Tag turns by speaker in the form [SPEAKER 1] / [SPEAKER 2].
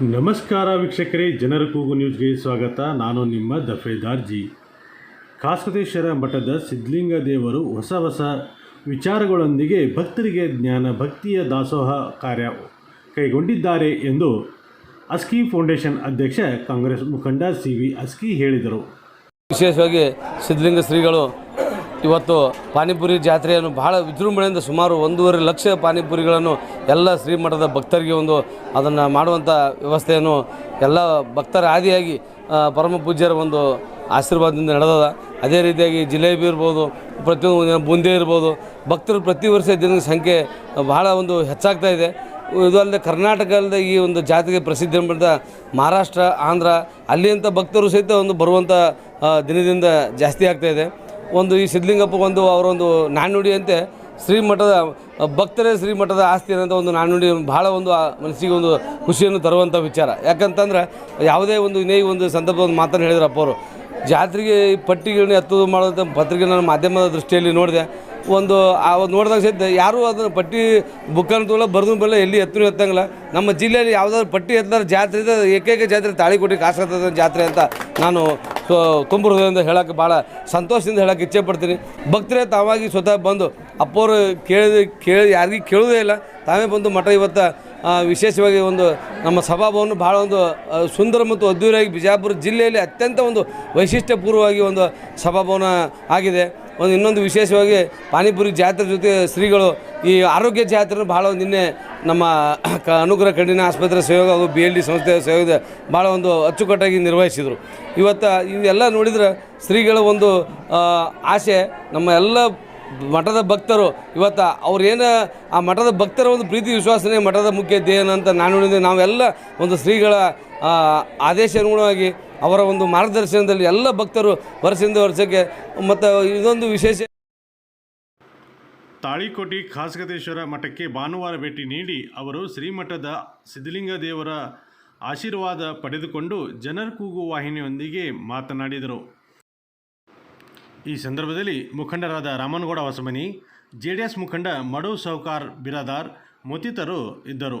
[SPEAKER 1] ನಮಸ್ಕಾರ ವೀಕ್ಷಕರೇ, ಜನರ ಕೂಗು ನ್ಯೂಸ್ಗೆ ಸ್ವಾಗತ. ನಾನು ನಿಮ್ಮ ದಫೇದಾರ್ ಜಿ ಕಾಸ್ಕತೇಶ್ವರ ಮಠದ ಸಿದ್ಧಲಿಂಗ ದೇವರು ಹೊಸ ಹೊಸ ವಿಚಾರಗಳೊಂದಿಗೆ ಭಕ್ತರಿಗೆ ಜ್ಞಾನ, ಭಕ್ತಿಯ ದಾಸೋಹ ಕಾರ್ಯ ಕೈಗೊಂಡಿದ್ದಾರೆ ಎಂದು ಅಸ್ಕಿ ಫೌಂಡೇಶನ್ ಅಧ್ಯಕ್ಷ ಕಾಂಗ್ರೆಸ್ ಮುಖಂಡ ಸಿ ವಿ ಅಸ್ಕಿ ಹೇಳಿದರು.
[SPEAKER 2] ವಿಶೇಷವಾಗಿ ಸಿದ್ಧಲಿಂಗ ಶ್ರೀಗಳು ಇವತ್ತು ಪಾನಿಪುರಿ ಜಾತ್ರೆಯನ್ನು ಬಹಳ ವಿಜೃಂಭಣೆಯಿಂದ ಸುಮಾರು ಒಂದೂವರೆ ಲಕ್ಷ ಪಾನಿಪುರಿಗಳನ್ನು ಎಲ್ಲ ಶ್ರೀಮಠದ ಭಕ್ತರಿಗೆ ಒಂದು ಅದನ್ನು ಮಾಡುವಂಥ ವ್ಯವಸ್ಥೆಯನ್ನು ಎಲ್ಲ ಭಕ್ತರ ಆದಿಯಾಗಿ ಪರಮ ಪೂಜ್ಯರ ಒಂದು ಆಶೀರ್ವಾದದಿಂದ ನಡೆದದ. ಅದೇ ರೀತಿಯಾಗಿ ಜಿಲೇಬಿ ಇರ್ಬೋದು, ಪ್ರತಿಯೊಂದು ಬೂಂದಿ ಇರ್ಬೋದು, ಭಕ್ತರು ಪ್ರತಿ ವರ್ಷ ದಿನದ ಸಂಖ್ಯೆ ಬಹಳ ಒಂದು ಹೆಚ್ಚಾಗ್ತಾ ಇದೆ. ಇದು ಅಲ್ಲದೆ ಕರ್ನಾಟಕದ ಈ ಒಂದು ಜಾತಿಗೆ ಪ್ರಸಿದ್ಧಿ ಮಹಾರಾಷ್ಟ್ರ, ಆಂಧ್ರ ಅಲ್ಲಿಂಥ ಭಕ್ತರು ಸಹಿತ ಒಂದು ಬರುವಂಥ ದಿನದಿಂದ ಜಾಸ್ತಿ ಆಗ್ತಾ ಇದೆ. ಒಂದು ಈ ಸಿದ್ಧಲಿಂಗಪ್ಪ ಒಂದು ಅವರೊಂದು ನಾಣ್ಣುಡಿಯಂತೆ ಶ್ರೀಮಠದ, ಭಕ್ತರೇ ಶ್ರೀಮಠದ ಆಸ್ತಿ ಅನ್ನೋಂಥ ಒಂದು ನಾಣ್ಣುಡಿ ಭಾಳ ಒಂದು ಮನಸ್ಸಿಗೆ ಒಂದು ಖುಷಿಯನ್ನು ತರುವಂಥ ವಿಚಾರ. ಯಾಕಂತಂದ್ರೆ ಯಾವುದೇ ಒಂದು ಇನ್ನೇ ಒಂದು ಸಂದರ್ಭದ ಒಂದು ಮಾತನ್ನು ಹೇಳಿದ್ರಪ್ಪ ಅವರು. ಜಾತ್ರೆಗೆ ಪಟ್ಟಿಗಳನ್ನ ಎತ್ತುವುದು ಮಾಡೋದಂಥ ಪತ್ರಿಕೆ ನಾನು ಮಾಧ್ಯಮದ ದೃಷ್ಟಿಯಲ್ಲಿ ನೋಡಿದೆ. ಒಂದು, ಆ, ಒಂದು ನೋಡಿದಾಗ ಸಹಿತ ಯಾರೂ ಅದನ್ನು ಪಟ್ಟಿ ಬುಕ್ಕನ್ನು ತೊಗೊಳ, ಬರೆದು ಬರಲ್ಲ, ಎಲ್ಲಿ ಎತ್ತು ಎತ್ತಂಗಿಲ್ಲ. ನಮ್ಮ ಜಿಲ್ಲೆಯಲ್ಲಿ ಯಾವುದಾದ್ರು ಪಟ್ಟಿ ಎತ್ತಾರ ಜಾತ್ರೆ ಏಕೈಕ ಜಾತ್ರೆ ತಾಳಿಕೋಟಿ ಕಾಸು ಜಾತ್ರೆ ಅಂತ ನಾನು ತುಂಬ ಹೃದಯದಿಂದ ಹೇಳೋಕ್ಕೆ ಭಾಳ ಸಂತೋಷದಿಂದ ಹೇಳೋಕ್ಕೆ ಇಚ್ಛೆ ಪಡ್ತೀನಿ. ಭಕ್ತರೇ, ತಾವಾಗಿ ಸ್ವತಃ ಬಂದು ಅಪ್ಪವರು ಕೇಳಿದ, ಕೇಳಿ, ಯಾರಿಗೂ ಕೇಳೋದೇ ಇಲ್ಲ. ತಾವೇ ಬಂದು ಮಠ ಇವತ್ತು ವಿಶೇಷವಾಗಿ ಒಂದು ನಮ್ಮ ಸಭಾಭವನ ಭಾಳ ಒಂದು ಸುಂದರ ಮತ್ತು ಅದ್ದೂರಿಯಾಗಿ ಬಿಜಾಪುರ ಜಿಲ್ಲೆಯಲ್ಲಿ ಅತ್ಯಂತ ಒಂದು ವೈಶಿಷ್ಟ್ಯಪೂರ್ವವಾಗಿ ಒಂದು ಸಭಾಭವನ ಆಗಿದೆ. ಒಂದು ಇನ್ನೊಂದು ವಿಶೇಷವಾಗಿ ಪಾನಿಪುರಿ ಜಾತ್ರೆ ಜೊತೆ ಶ್ರೀಗಳು ಈ ಆರೋಗ್ಯ ಜಾತ್ರೆ ಭಾಳ ನಿನ್ನೆ ನಮ್ಮ ಕ ಅನುಗ್ರಹ ಕಣ್ಣಿನ ಆಸ್ಪತ್ರೆ ಸಹಯೋಗ ಹಾಗೂ ಬಿ ಎಲ್ ಡಿ ಸಂಸ್ಥೆಯ ಸಹಯೋಗ ಭಾಳ ಒಂದು ಅಚ್ಚುಕಟ್ಟಾಗಿ ನಿರ್ವಹಿಸಿದರು. ಇವತ್ತು ಇವೆಲ್ಲ ನೋಡಿದ್ರೆ ಶ್ರೀಗಳ ಒಂದು ಆಸೆ, ನಮ್ಮ ಎಲ್ಲ ಮಠದ ಭಕ್ತರು ಇವತ್ತು ಅವ್ರೇನು ಆ ಮಠದ ಭಕ್ತರ ಒಂದು ಪ್ರೀತಿ ವಿಶ್ವಾಸನೆ ಮಠದ ಮುಖ್ಯ ಧ್ಯೇಯನ ಅಂತ ನಾನು ನಾವೆಲ್ಲ ಒಂದು ಶ್ರೀಗಳ ಆದೇಶ ಅನುಗುಣವಾಗಿ ಅವರ ಒಂದು ಮಾರ್ಗದರ್ಶನದಲ್ಲಿ ಎಲ್ಲ ಭಕ್ತರು ವರ್ಷದಿಂದ ವರ್ಷಕ್ಕೆ ಮತ್ತು ಇದೊಂದು ವಿಶೇಷ
[SPEAKER 1] ತಾಳಿಕೋಟಿ ಖಾಸಗತೇಶ್ವರ ಮಠಕ್ಕೆ ಭಾನುವಾರ ಭೇಟಿ ನೀಡಿ ಅವರು ಶ್ರೀಮಠದ ಸಿದ್ಧಲಿಂಗ ದೇವರ ಆಶೀರ್ವಾದ ಪಡೆದುಕೊಂಡು ಜನರ ಕೂಗು ವಾಹಿನಿಯೊಂದಿಗೆ ಮಾತನಾಡಿದರು. ಈ ಸಂದರ್ಭದಲ್ಲಿ ಮುಖಂಡರಾದ Ramanagouda Hosamani J D S ಮುಖಂಡ ಮಡು ಸೌಕಾರ್ ಬಿರಾದಾರ್ ಮತ್ತಿತರರು ಇದ್ದರು.